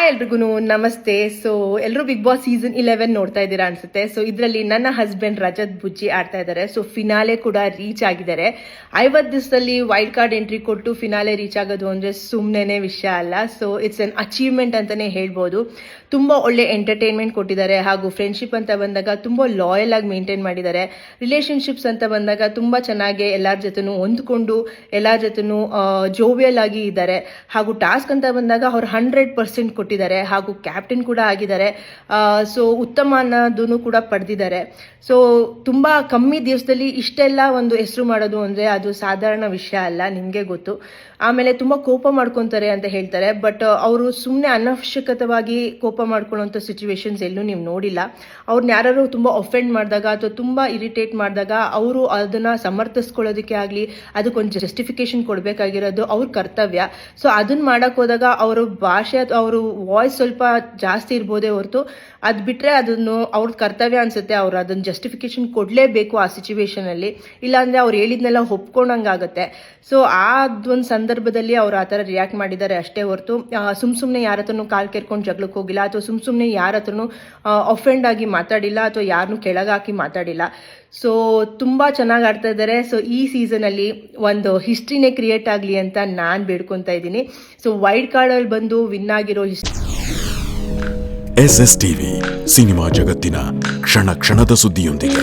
Hi ಎಲ್ರಿಗೂ ನಮಸ್ತೆ. So ಎಲ್ಲರೂ ಬಿಗ್ ಬಾಸ್ ಸೀಸನ್ ಇಲೆವೆನ್ ನೋಡ್ತಾ ಇದ್ದೀರಾ ಅನ್ಸುತ್ತೆ. ಸೊ ಇದರಲ್ಲಿ ನನ್ನ ಹಸ್ಬೆಂಡ್ ರಜತ್ ಬುಜ್ಜಿ ಆಡ್ತಾ ಇದ್ದಾರೆ. ಸೊ ಫಿನಾಲೆ ಕೂಡ ರೀಚ್ ಆಗಿದ್ದಾರೆ. ಐವತ್ತು ದಿವಸದಲ್ಲಿ ವೈಲ್ಡ್ ಕಾರ್ಡ್ ಎಂಟ್ರಿ ಕೊಟ್ಟು ಫಿನಾಲೆ ರೀಚ್ ಆಗೋದು ಅಂದರೆ ಸುಮ್ಮನೆ ವಿಷಯ ಅಲ್ಲ. ಸೊ ಇಟ್ಸ್ ಅನ್ ಅಚೀವ್ಮೆಂಟ್ ಅಂತಲೇ ಹೇಳ್ಬೋದು. ತುಂಬ ಒಳ್ಳೆ ಎಂಟರ್ಟೈನ್ಮೆಂಟ್ ಕೊಟ್ಟಿದ್ದಾರೆ. ಹಾಗೂ ಫ್ರೆಂಡ್ಶಿಪ್ ಅಂತ ಬಂದಾಗ ತುಂಬ ಲಾಯಲ್ ಆಗಿ ಮೇಂಟೈನ್ ಮಾಡಿದ್ದಾರೆ. ರಿಲೇಷನ್ಶಿಪ್ಸ್ ಅಂತ ಬಂದಾಗ ತುಂಬ ಚೆನ್ನಾಗಿ ಎಲ್ಲರ ಜೊತೆನೂ ಹೊಂದ್ಕೊಂಡು, ಎಲ್ಲರ ಜೊತೆನೂ ಜೋವಿಯಲ್ ಆಗಿ ಇದ್ದಾರೆ. ಹಾಗೂ ಟಾಸ್ಕ್ ಅಂತ ಬಂದಾಗ ಅವ್ರು ಹಂಡ್ರೆಡ್ ಪರ್ಸೆಂಟ್ ಹಾಗೂ ಕ್ಯಾಪ್ಟನ್ ಕೂಡ ಆಗಿದ್ದಾರೆ. ಸೊ ಉತ್ತಮ ಅನ್ನೋದನ್ನು ಕೂಡ ಪಡೆದಿದ್ದಾರೆ. ಸೊ ತುಂಬ ಕಮ್ಮಿ ದಿವಸದಲ್ಲಿ ಇಷ್ಟೆಲ್ಲ ಒಂದು ಹೆಸರು ಮಾಡೋದು ಅಂದರೆ ಅದು ಸಾಧಾರಣ ವಿಷಯ ಅಲ್ಲ, ನಿಮಗೆ ಗೊತ್ತು. ಆಮೇಲೆ ತುಂಬ ಕೋಪ ಮಾಡ್ಕೊತಾರೆ ಅಂತ ಹೇಳ್ತಾರೆ ಬಟ್ ಅವರು ಸುಮ್ಮನೆ ಅನವಶ್ಯಕತವಾಗಿ ಕೋಪ ಮಾಡ್ಕೊಳ್ಳೋಂಥ ಸಿಚುವೇಶನ್ಸ್ ಎಲ್ಲೂ ನೀವು ನೋಡಿಲ್ಲ. ಅವ್ರನ್ನ ಯಾರು ತುಂಬ ಒಫೆಂಡ್ ಮಾಡಿದಾಗ ಅಥವಾ ತುಂಬ ಇರಿಟೇಟ್ ಮಾಡಿದಾಗ ಅವರು ಅದನ್ನು ಸಮರ್ಥಿಸ್ಕೊಳ್ಳೋದಕ್ಕೆ ಆಗಲಿ, ಅದಕ್ಕೊಂದು ಜಸ್ಟಿಫಿಕೇಶನ್ ಕೊಡಬೇಕಾಗಿರೋದು ಅವ್ರ ಕರ್ತವ್ಯ. ಸೊ ಅದನ್ನ ಮಾಡೋಕ್ಕೋದಾಗ ಅವರು ಭಾಷೆ ಅಥವಾ ಅವರು ವಾಯ್ಸ್ ಸ್ವಲ್ಪ ಜಾಸ್ತಿ ಇರ್ಬೋದೇ ಹೊರತು ಅದು ಬಿಟ್ಟರೆ ಅದನ್ನು ಅವ್ರದ್ದು ಕರ್ತವ್ಯ ಅನಿಸುತ್ತೆ, ಅವ್ರು ಅದನ್ನು ಜಸ್ಟಿಫಿಕೇಶನ್ ಕೊಡಲೇಬೇಕು ಆ ಸಿಚುವೇಶನಲ್ಲಿ ಇಲ್ಲಾಂದರೆ ಅವ್ರು ಹೇಳಿದ್ನೆಲ್ಲ ಒಪ್ಕೊಂಡಂಗಾಗುತ್ತೆ ಸೊ ಒಂದು ಸಂದರ್ಭದಲ್ಲಿ ಅವ್ರು ಆ ಥರ ರಿಯಾಕ್ಟ್ ಮಾಡಿದ್ದಾರೆ ಅಷ್ಟೇ ಹೊರತು ಸುಮ್ ಸುಮ್ಮನೆ ಯಾರ ಹತ್ರನೂ ಕಾಲು ಕೆರ್ಕೊಂಡು ಜಗಳಕ್ಕೆ ಹೋಗಿಲ್ಲ, ಅಥವಾ ಸುಮ್ ಸುಮ್ಮನೆ ಯಾರ ಹತ್ರನೂ ಅಫೆಂಡ್ ಆಗಿ ಮಾತಾಡಿಲ್ಲ, ಅಥವಾ ಯಾರನ್ನೂ ಕೆಳಗಾಕಿ ಮಾತಾಡಿಲ್ಲ. ಸೊ ತುಂಬ ಚೆನ್ನಾಗಿ ಆಡ್ತಾ ಇದ್ದಾರೆ. ಸೊ ಈ ಸೀಸನಲ್ಲಿ ಒಂದು ಹಿಸ್ಟ್ರಿನೇ ಕ್ರಿಯೇಟ್ ಆಗಲಿ ಅಂತ ನಾನು ಬೇಡ್ಕೊತಾ ಇದ್ದೀನಿ. ಸೊ ವೈಲ್ಡ್ ಕಾರ್ಡಲ್ಲಿ ಬಂದು ವಿನ್ ಆಗಿರೋ history S S TV cinema ಜಗತ್ತಿನ ಕ್ಷಣ ಕ್ಷಣದ ಸುದ್ದಿಯೊಂದಿಗೆ.